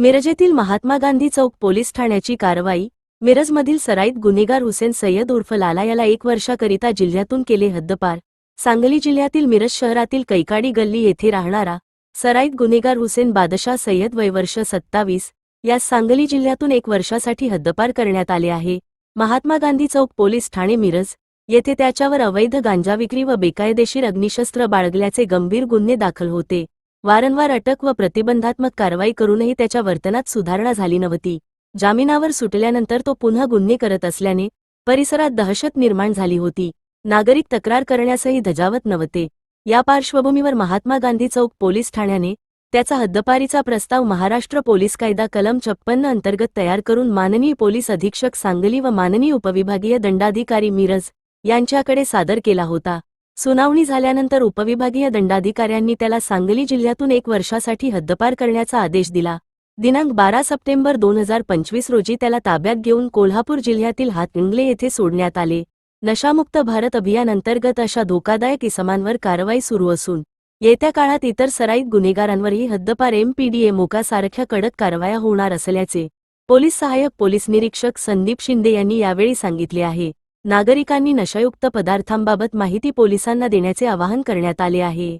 मिरजेतील महात्मा गांधी चौक पोलीस ठाण्याची कारवाई मिरजमधील सराईत गुन्हेगार हुसेन सय्यद उर्फ लाला याला एक वर्षाकरिता जिल्ह्यातून केले हद्दपार. सांगली जिल्ह्यातील मिरज शहरातील कैकाडी गल्ली येथे राहणारा सराईत गुन्हेगार हुसेन बादशाह सय्यद वयवर्ष सत्तावीस यास सांगली जिल्ह्यातून एक वर्षासाठी हद्दपार करण्यात आले आहे. महात्मा गांधी चौक पोलीस ठाणे मिरज येथे त्याच्यावर अवैध गांजा विक्री व बेकायदेशीर अग्निशस्त्र बाळगल्याचे गंभीर गुन्हे दाखल होते. वारंवार अटक व प्रतिबंधात्मक कारवाई करूनही त्याच्या वर्तनात सुधारणा झाली नव्हती. जामिनावर सुटल्यानंतर तो पुन्हा गुन्हे करत असल्याने परिसरात दहशत निर्माण झाली होती. नागरिक तक्रार करण्यासही धजावत नव्हते. या पार्श्वभूमीवर महात्मा गांधी चौक पोलीस ठाण्याने त्याचा हद्दपारीचा प्रस्ताव महाराष्ट्र पोलीस कायदा कलम छप्पन्न अंतर्गत तयार करून माननीय पोलीस अधीक्षक सांगली व माननीय उपविभागीय दंडाधिकारी मिरज यांच्याकडे सादर केला होता. सुनावणी झाल्यानंतर उपविभागीय दंडाधिकाऱ्यांनी त्याला सांगली जिल्ह्यातून एक वर्षासाठी हद्दपार करण्याचा आदेश दिला. दिनांक बारा सप्टेंबर दोन हजार पंचवीस रोजी त्याला ताब्यात घेऊन कोल्हापूर जिल्ह्यातील हातंगले येथे सोडण्यात आले. नशामुक्त भारत अभियान अंतर्गत अशा धोकादायक इसमांवर कारवाई सुरू असून येत्या काळात इतर सराईत गुन्हेगारांवरही हद्दपार एमपीडीए मोकासारख्या कडक कारवाया होणार असल्याचे पोलीस सहाय्यक पोलीस निरीक्षक संदीप शिंदे यांनी यावेळी सांगितले आहे. नागरिकांनी नशायुक्त पदार्थांबाबत माहिती पोलिसांना देण्याचे आवाहन करण्यात आले आहे.